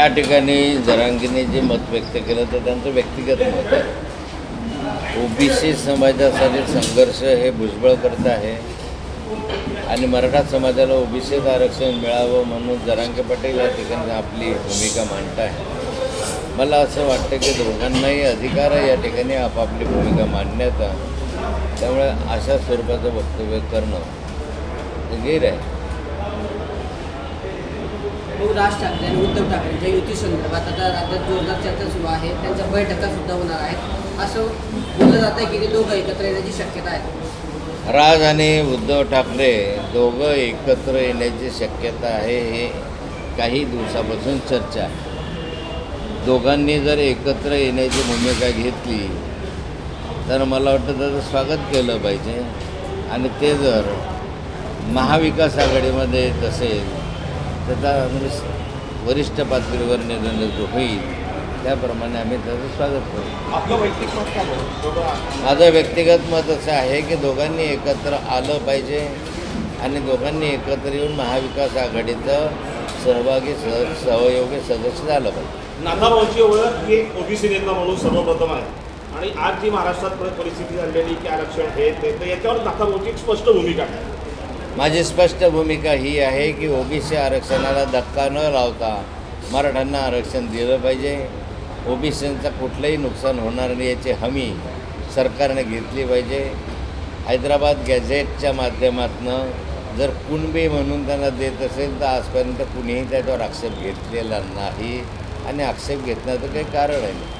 या ठिकाणी जरांगीने जे मत व्यक्त केलं तर त्यांचं व्यक्तिगत मत आहे. ओबीसी समाजासाठी संघर्ष हे भुजबळ करत आहे. आणि मराठा समाजाला ओबीसीत आरक्षण मिळावं म्हणून जरांगे पाटील या ठिकाणी आपली भूमिका मांडत आहे मला असं वाटतं की दोघांनाही अधिकार आहे या ठिकाणी आपापली भूमिका मांडण्याचा. त्यामुळे अशा स्वरूपाचं वक्तव्य करणं गैर आहे. मग राज ठाकरे आणि उद्धव ठाकरे ज्या युती संदर्भात आता राज्यात जोरदार चर्चा सुरू आहे त्यांच्या बैठका सुद्धा होणार आहेत. असं बोललं जात आहे की ते दोघं एकत्र येण्याची शक्यता आहे. राज आणि उद्धव ठाकरे दोघं एकत्र येण्याची शक्यता आहे हे काही दिवसापासून चर्चा आहे. दोघांनी जर एकत्र येण्याची भूमिका घेतली तर मला वाटतं त्याचं स्वागत केलं पाहिजे. आणि ते जर महाविकास आघाडीमध्ये येत असेल त्याचा म्हणजे वरिष्ठ पातळीवर निर्णय जो होईल त्याप्रमाणे आम्ही त्याचं स्वागत करू. माझं व्यक्तिगत मत असं आहे की दोघांनी एकत्र आलं पाहिजे आणि दोघांनी एकत्र येऊन महाविकास आघाडीचं सहभागी सह सहयोगी सदस्य झालं पाहिजे. नाथाभाऊची ओळख ही एक ओबीसी नेता म्हणून सर्वप्रथम आहे. आणि आज जी महाराष्ट्रात पर- परिस्थिती झालेली की आरक्षण हे ते तर याच्यावर नाथाभाऊची एक स्पष्ट भूमिका आहे. माझी स्पष्ट भूमिका ही आहे की ओबीसी आरक्षणाला धक्का न लावता मराठ्यांना आरक्षण दिलं पाहिजे. ओबीसींचं कुठलंही नुकसान होणार नाही याची हमी सरकारने घेतली पाहिजे. हैदराबाद गॅझेटच्या माध्यमातनं जर कुणबी म्हणून त्यांना देत असेल तर आजपर्यंत कुणीही त्याच्यावर आक्षेप घेतलेला नाही. आणि आक्षेप घेतण्याचं काही कारण आहे.